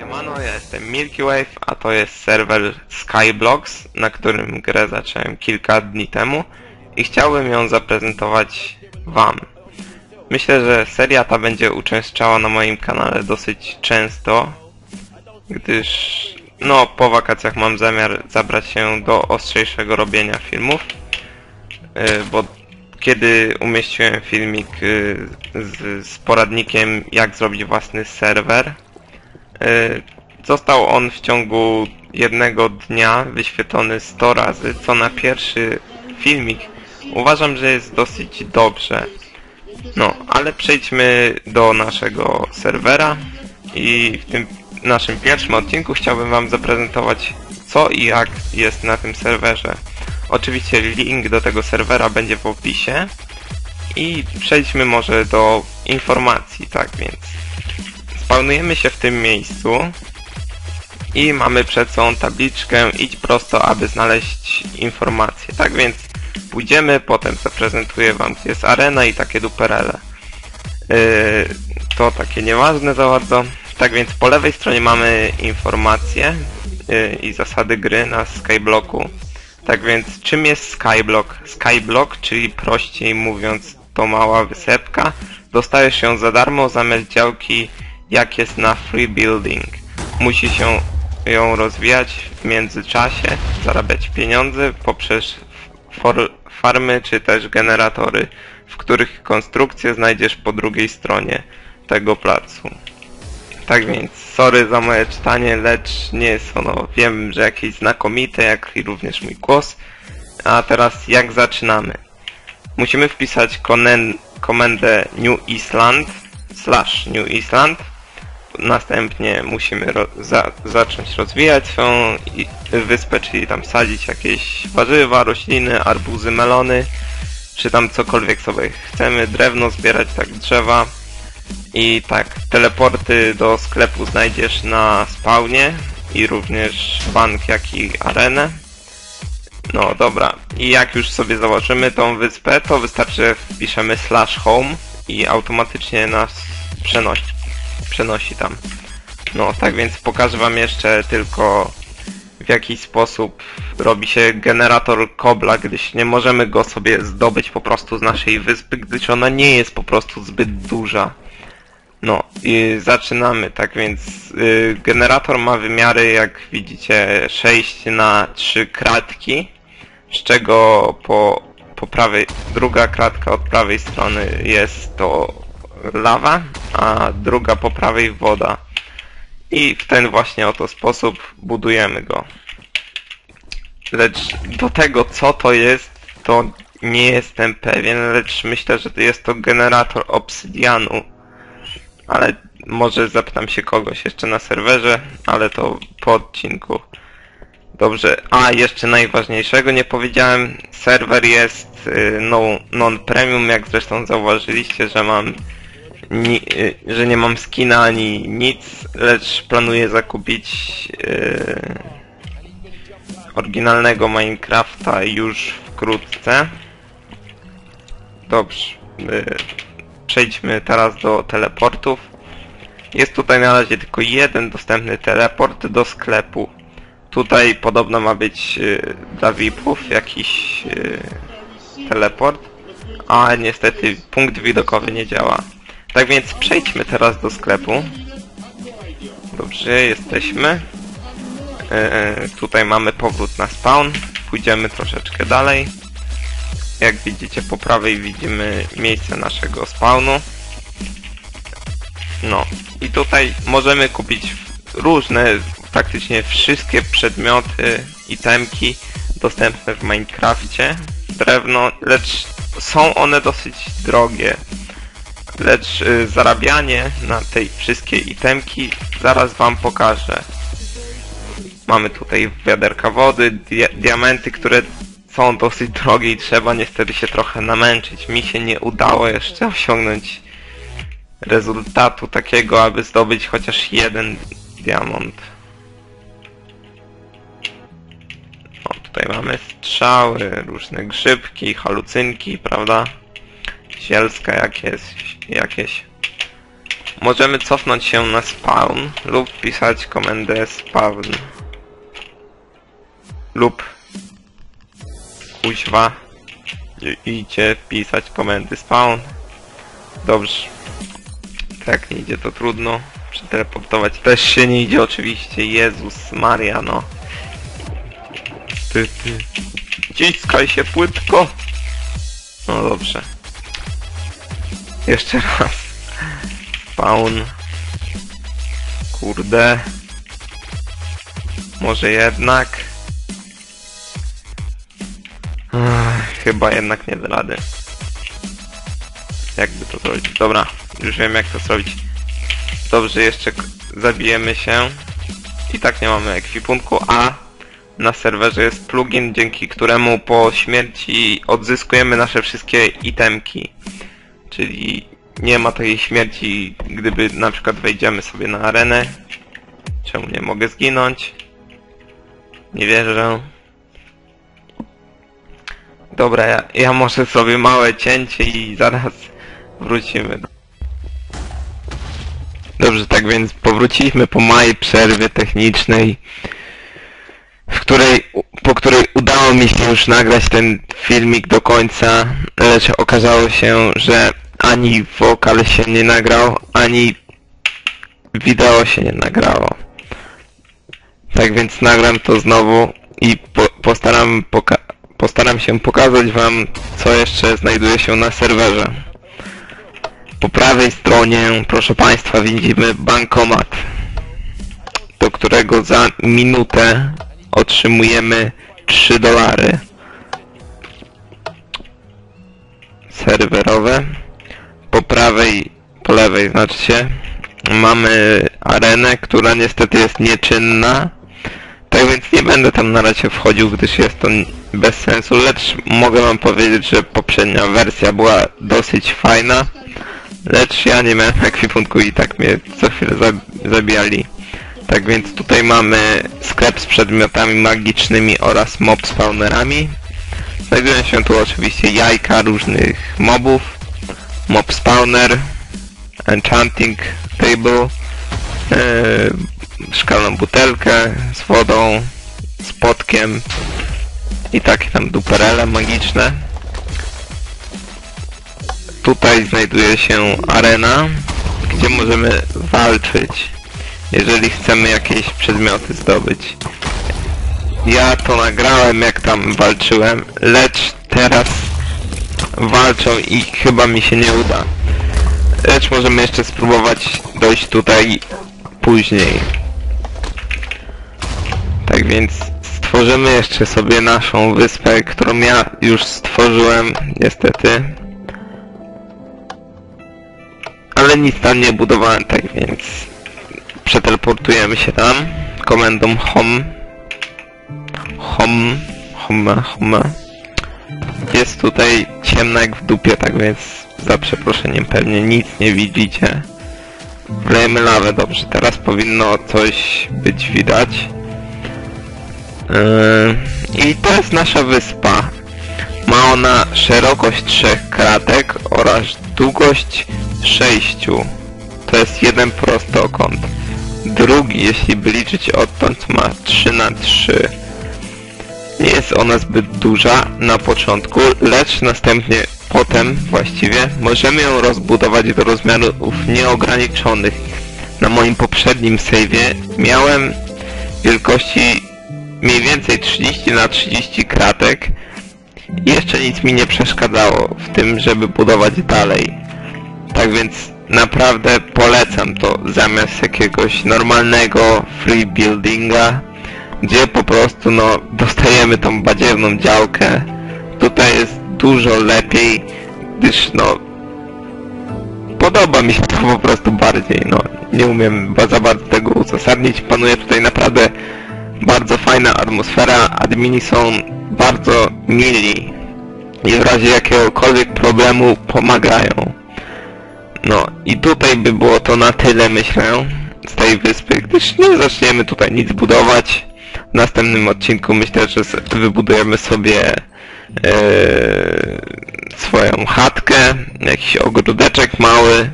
Siemano, ja jestem Milky Wave, a to jest serwer Skyblocks, na którym grę zacząłem kilka dni temu i chciałbym ją zaprezentować wam. Myślę, że seria ta będzie uczęszczała na moim kanale dosyć często, gdyż no po wakacjach mam zamiar zabrać się do ostrzejszego robienia filmów, yy, bo kiedy umieściłem filmik yy, z, z poradnikiem jak zrobić własny serwer, został on w ciągu jednego dnia wyświetlony 100 razy, co na pierwszy filmik uważam, że jest dosyć dobrze. No, ale przejdźmy do naszego serwera i w tym naszym pierwszym odcinku chciałbym wam zaprezentować co i jak jest na tym serwerze. Oczywiście link do tego serwera będzie w opisie i przejdźmy może do informacji, tak więc spawnujemy się w tym miejscu i mamy przed sobą tabliczkę idź prosto, aby znaleźć informacje. Tak więc pójdziemy, potem zaprezentuję wam gdzie jest arena i takie duperele. Yy, to takie nieważne za bardzo. Tak więc po lewej stronie mamy informacje yy, i zasady gry na Skyblocku. Tak więc czym jest Skyblock? Skyblock, czyli prościej mówiąc to mała wysepka, dostajesz się za darmo zamiast działki jak jest na free building. Musi się ją rozwijać w międzyczasie, zarabiać pieniądze poprzez farmy czy też generatory, w których konstrukcje znajdziesz po drugiej stronie tego placu. Tak więc, sorry za moje czytanie, lecz nie jest ono, wiem, że jakieś znakomite, jak i również mój głos. A teraz jak zaczynamy? Musimy wpisać komendę New Island slash New Island. Następnie musimy ro, za, zacząć rozwijać swoją wyspę, czyli tam sadzić jakieś warzywa, rośliny, arbuzy, melony, czy tam cokolwiek sobie chcemy, drewno zbierać, tak drzewa. I tak, teleporty do sklepu znajdziesz na spawnie i również bank, jak i arenę. No dobra, i jak już sobie założymy tą wyspę, to wystarczy, wpiszemy slash home i automatycznie nas przenosi, przenosi tam. No, tak więc pokażę wam jeszcze tylko w jaki sposób robi się generator kobla, gdyż nie możemy go sobie zdobyć po prostu z naszej wyspy, gdyż ona nie jest po prostu zbyt duża. No i zaczynamy, tak więc y, generator ma wymiary jak widzicie 6 na 3 kratki, z czego po, po prawej, druga kratka od prawej strony jest to lawa, a druga po prawej woda. I w ten właśnie oto sposób budujemy go. Lecz do tego co to jest, to nie jestem pewien, lecz myślę, że to jest to generator obsydianu ale może zapytam się kogoś jeszcze na serwerze, ale to po odcinku. Dobrze, a jeszcze najważniejszego nie powiedziałem, serwer jest y, no, non-premium, jak zresztą zauważyliście, że mam ni, y, że nie mam skina ani nic, lecz planuję zakupić y, oryginalnego Minecrafta już wkrótce. Dobrze. y, Przejdźmy teraz do teleportów. Jest tutaj na razie tylko jeden dostępny teleport do sklepu. Tutaj podobno ma być y, dla VIP-ów jakiś y, teleport, a niestety punkt widokowy nie działa. Tak więc przejdźmy teraz do sklepu. Dobrze, jesteśmy. Y, tutaj mamy powrót na spawn. Pójdziemy troszeczkę dalej. Jak widzicie po prawej widzimy miejsce naszego spawnu. No i tutaj możemy kupić różne, praktycznie wszystkie przedmioty, itemki dostępne w Minecrafcie. Drewno, lecz są one dosyć drogie. Lecz y, zarabianie na tej wszystkie itemki zaraz wam pokażę. Mamy tutaj wiaderka wody, dia diamenty, które są dosyć drogie i trzeba niestety się trochę namęczyć. Mi się nie udało jeszcze osiągnąć rezultatu takiego, aby zdobyć chociaż jeden diamont. O, tutaj mamy strzały, różne grzybki, halucynki, prawda? Zielska jakieś, jakieś. możemy cofnąć się na spawn lub pisać komendę spawn. Lub kuźwa idzie pisać komendy spawn. Dobrze. Tak nie idzie to trudno. Przeteleportować też się nie idzie oczywiście. Jezus Maria no. Ty ty. Ciskaj się płytko. No dobrze jeszcze raz. Spawn kurde. Może jednak. Ech, chyba jednak nie da rady. Jakby to zrobić? Dobra już wiem jak to zrobić. Dobrze jeszcze zabijemy się. I tak nie mamy ekwipunku a na serwerze jest plugin dzięki któremu po śmierci odzyskujemy nasze wszystkie itemki czyli nie ma takiej śmierci gdyby na przykład wejdziemy sobie na arenę. Czemu nie mogę zginąć? Nie wierzę. Dobra, ja, ja może sobie małe cięcie i zaraz wrócimy. Dobrze, tak więc powróciliśmy po małej przerwie technicznej, w której, po której udało mi się już nagrać ten filmik do końca, lecz okazało się, że ani wokal się nie nagrał, ani wideo się nie nagrało. Tak więc nagram to znowu i po, postaram, poka postaram się pokazać wam, co jeszcze znajduje się na serwerze. Po prawej stronie, proszę państwa, widzimy bankomat, do którego za minutę otrzymujemy 3 dolary. Serwerowe. Po prawej, po lewej znaczy mamy arenę, która niestety jest nieczynna. Tak więc nie będę tam na razie wchodził, gdyż jest to bez sensu, lecz mogę wam powiedzieć, że poprzednia wersja była dosyć fajna, lecz ja nie miałem ekwipunku i tak mnie co chwilę zab- zabijali. Tak więc tutaj mamy sklep z przedmiotami magicznymi oraz mob spawnerami. Znajdują się tu oczywiście jajka różnych mobów, mob spawner, enchanting table, e, szklaną butelkę z wodą, z i takie tam duperele magiczne. Tutaj znajduje się arena, gdzie możemy walczyć, jeżeli chcemy jakieś przedmioty zdobyć. Ja to nagrałem jak tam walczyłem, lecz teraz walczą i chyba mi się nie uda. Lecz możemy jeszcze spróbować dojść tutaj później. Tak więc stworzymy jeszcze sobie naszą wyspę, którą ja już stworzyłem, niestety. Ale nic tam nie budowałem, tak więc przeteleportujemy się tam komendą home. Home, home, home. Jest tutaj ciemno jak w dupie, tak więc za przeproszeniem pewnie nic nie widzicie. Wlejemy lawę, dobrze, teraz powinno coś być widać. Yy, I to jest nasza wyspa. Ma ona szerokość trzech kratek oraz długość sześciu. To jest jeden prostokąt. Drugi, jeśli by liczyć odtąd, ma 3 na 3 Nie jest ona zbyt duża na początku, lecz następnie potem właściwie możemy ją rozbudować do rozmiarów nieograniczonych. Na moim poprzednim save'ie miałem wielkości mniej więcej 30 na 30 kratek i jeszcze nic mi nie przeszkadzało w tym, żeby budować dalej. Tak więc naprawdę polecam to zamiast jakiegoś normalnego free buildinga, gdzie po prostu no dostajemy tą badziewną działkę. Tutaj jest dużo lepiej, gdyż no podoba mi się to po prostu bardziej, no nie umiem za bardzo tego uzasadnić. Panuje tutaj naprawdę bardzo fajna atmosfera, admini są bardzo mili i w razie jakiegokolwiek problemu pomagają. No i tutaj by było to na tyle myślę z tej wyspy, gdyż nie zaczniemy tutaj nic budować. W następnym odcinku myślę, że wybudujemy sobie e, swoją chatkę, jakiś ogródeczek mały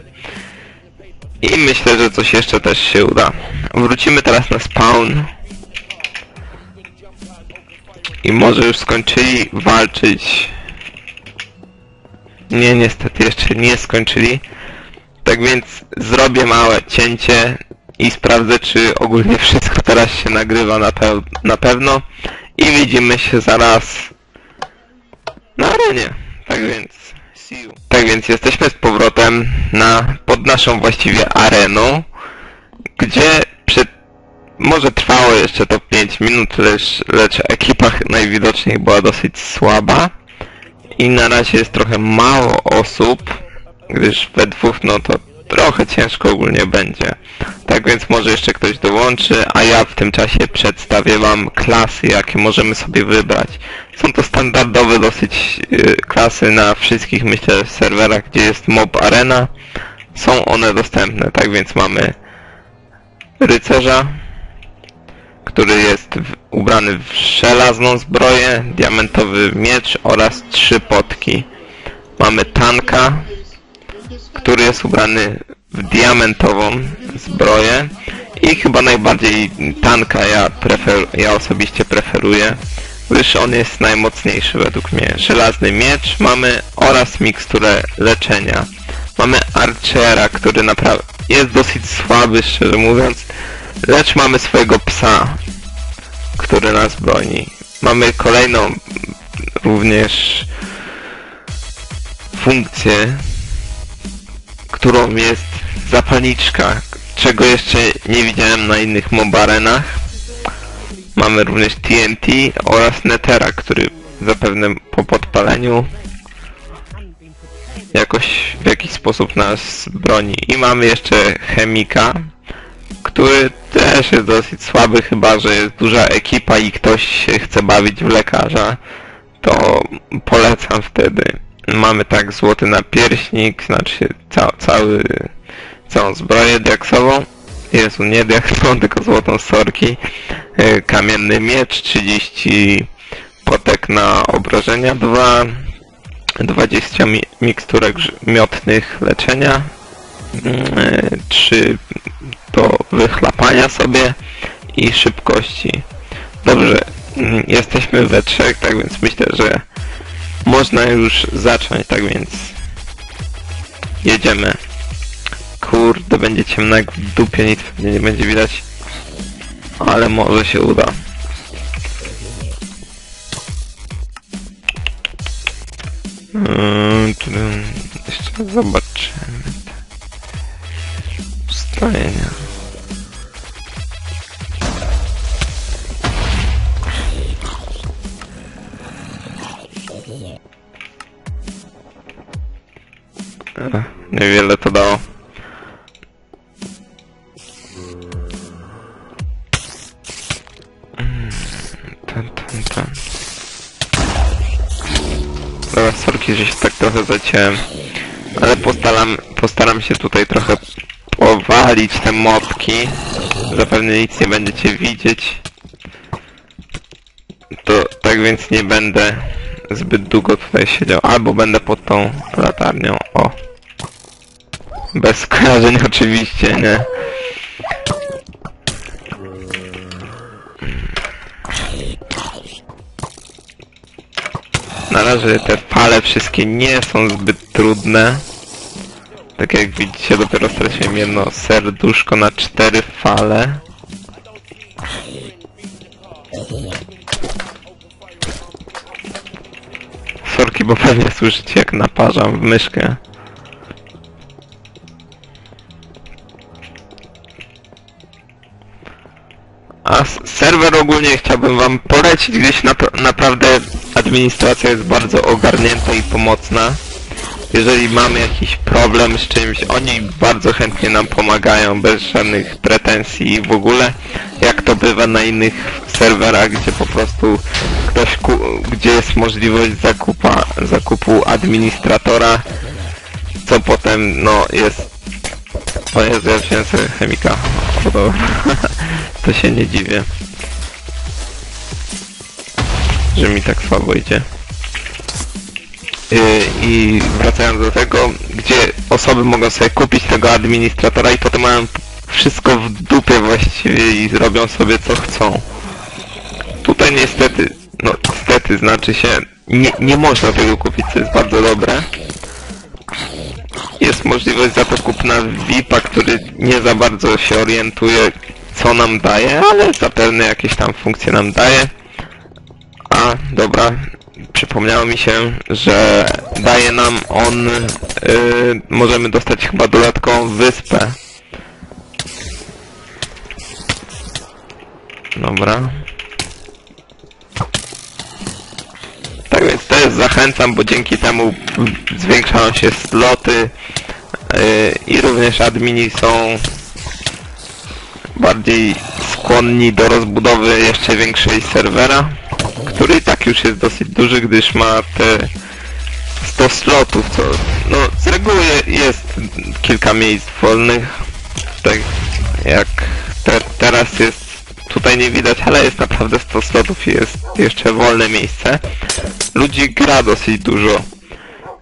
I myślę, że coś jeszcze też się uda. Wrócimy teraz na spawn. I może już skończyli walczyć. Nie, niestety jeszcze nie skończyli. Tak więc zrobię małe cięcie i sprawdzę, czy ogólnie wszystko teraz się nagrywa na, peł na pewno. I widzimy się zaraz na arenie. Tak więc, see you. Tak więc jesteśmy z powrotem na, pod naszą właściwie areną, gdzie przed, może trwało jeszcze to 5 minut, lecz, lecz ekipa najwidoczniej była dosyć słaba i na razie jest trochę mało osób, gdyż we dwóch no to trochę ciężko ogólnie będzie. Tak więc może jeszcze ktoś dołączy, a ja w tym czasie przedstawię wam klasy, jakie możemy sobie wybrać. Są to standardowe dosyć yy, klasy na wszystkich, myślę, serwerach, gdzie jest Mob Arena. Są one dostępne, tak więc mamy rycerza, który jest w, ubrany w żelazną zbroję, diamentowy miecz oraz trzy potki. Mamy tanka, który jest ubrany w diamentową zbroję i chyba najbardziej tanka ja, prefer, ja osobiście preferuję, gdyż on jest najmocniejszy według mnie. Żelazny miecz mamy oraz miksturę leczenia. Mamy Archera, który naprawdę jest dosyć słaby, szczerze mówiąc, lecz mamy swojego psa, który nas broni. Mamy kolejną również funkcję, którą jest zapalniczka, czego jeszcze nie widziałem na innych mobarenach. Mamy również TNT oraz Netera, który zapewne po podpaleniu jakoś w jakiś sposób nas broni. I mamy jeszcze chemika, który też jest dosyć słaby, chyba że jest duża ekipa i ktoś się chce bawić w lekarza, to polecam wtedy. Mamy tak złoty napierśnik, znaczy ca cały, całą zbroję diaksową. Jezu, nie diaksową, tylko złotą sorki. Yy, Kamienny miecz, 30 potek na obrażenia, 2, 20 mi miksturek miotnych leczenia, 3 do wychlapania sobie i szybkości. Dobrze, mm, jesteśmy we trzech, tak więc myślę, że można już zacząć, tak więc jedziemy. Kurde, będzie ciemno jak w dupie, nic pewnie nie będzie widać, ale może się uda. Tu- Jeszcze zobaczymy. Ustawienia. Niewiele to dało. Ten, ten, ten. Dobra, sorki, że się tak trochę zaciąłem. Ale postaram, postaram się tutaj trochę powalić te mopki. Zapewne nic nie będziecie widzieć. To tak więc nie będę zbyt długo tutaj siedział. Albo będę pod tą latarnią. O. Bez skojarzeń oczywiście, nie? Na razie te fale wszystkie nie są zbyt trudne. Tak jak widzicie, dopiero straciłem jedno serduszko na cztery fale. Sorki, bo pewnie słyszycie jak naparzam w myszkę. A serwer ogólnie chciałbym wam polecić, gdyż nap naprawdę administracja jest bardzo ogarnięta i pomocna. Jeżeli mamy jakiś problem z czymś, oni bardzo chętnie nam pomagają, bez żadnych pretensji w ogóle, jak to bywa na innych serwerach, gdzie po prostu ktoś, gdzie jest możliwość zakupa, zakupu administratora, co potem, no, jest... O Jezu, ja wziąłem sobie chemika. O, dobra. to się nie dziwię. Że mi tak słabo idzie. Yy, I wracając do tego, gdzie osoby mogą sobie kupić tego administratora i potem mają wszystko w dupie właściwie i zrobią sobie co chcą. Tutaj niestety, no niestety znaczy się, nie, nie można tego kupić, co jest bardzo dobre. Jest możliwość za to kupna VIP-a, który nie za bardzo się orientuje, co nam daje, ale zapewne jakieś tam funkcje nam daje. A, dobra, przypomniało mi się, że daje nam on, yy, możemy dostać chyba dodatkową wyspę. Dobra. Tak więc też zachęcam, bo dzięki temu zwiększają się sloty yy, i również admini są bardziej skłonni do rozbudowy jeszcze większej serwera, który i tak już jest dosyć duży, gdyż ma te 100 slotów, co no z reguły jest kilka miejsc wolnych, tak jak te, teraz jest tutaj nie widać, ale jest naprawdę 100 slotów i jest jeszcze wolne miejsce. Ludzi gra dosyć dużo.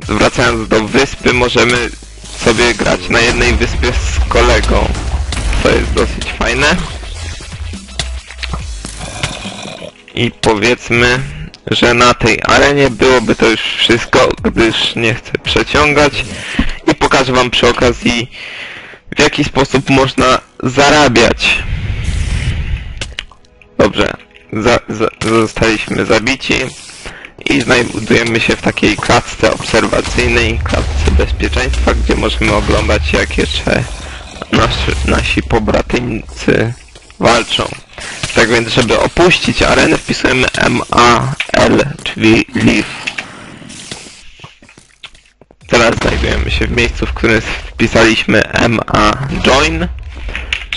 Wracając do wyspy, możemy sobie grać na jednej wyspie z kolegą. To jest dosyć fajne. I powiedzmy, że na tej arenie byłoby to już wszystko, gdyż nie chcę przeciągać. I pokażę wam przy okazji, w jaki sposób można zarabiać. Dobrze, za, za, zostaliśmy zabici i znajdujemy się w takiej klatce obserwacyjnej, klatce bezpieczeństwa, gdzie możemy oglądać jak jeszcze nasi, nasi pobratyńcy walczą. Tak więc, żeby opuścić arenę wpisujemy MAL, czyli leave. Teraz znajdujemy się w miejscu, w którym wpisaliśmy MA join.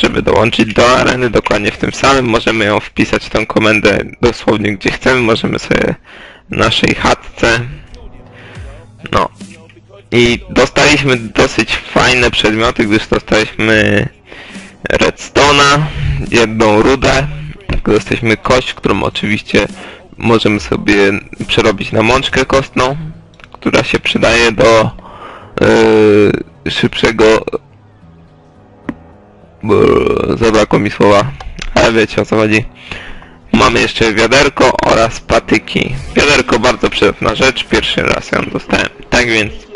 Żeby dołączyć do areny, dokładnie w tym samym, możemy ją wpisać tą komendę dosłownie gdzie chcemy, możemy sobie naszej chatce. No. I dostaliśmy dosyć fajne przedmioty, gdyż dostaliśmy redstone'a, jedną rudę, dostaliśmy kość, którą oczywiście możemy sobie przerobić na mączkę kostną, która się przydaje do yy, szybszego zabrakło mi słowa, ale wiecie o co chodzi. Mamy jeszcze wiaderko oraz patyki. Wiaderko bardzo przydatna rzecz, pierwszy raz ją dostałem. Tak więc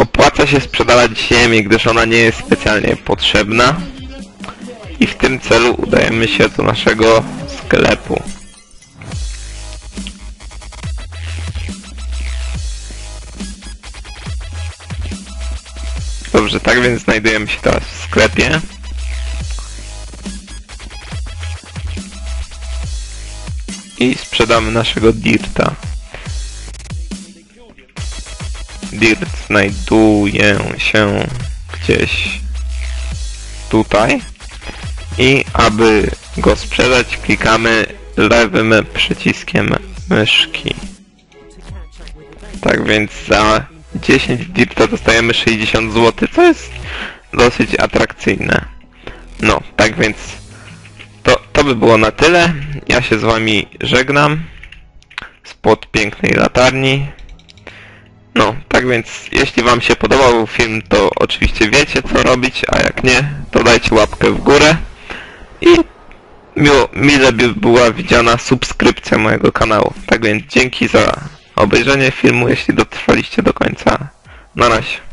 opłaca się sprzedawać ziemię, gdyż ona nie jest specjalnie potrzebna. I w tym celu udajemy się do naszego sklepu. Dobrze, tak więc znajdujemy się teraz w sklepie. i sprzedamy naszego dirta. Dirt znajduje się gdzieś tutaj i aby go sprzedać klikamy lewym przyciskiem myszki. Tak więc za 10 dirta dostajemy 60 zł, co jest dosyć atrakcyjne. No, tak więc to, to by było na tyle. Ja się z wami żegnam. Spod pięknej latarni. No, tak więc jeśli wam się podobał film, to oczywiście wiecie co robić, a jak nie, to dajcie łapkę w górę. I miło, mile by była widziana subskrypcja mojego kanału. Tak więc dzięki za obejrzenie filmu, jeśli dotrwaliście do końca. Na razie.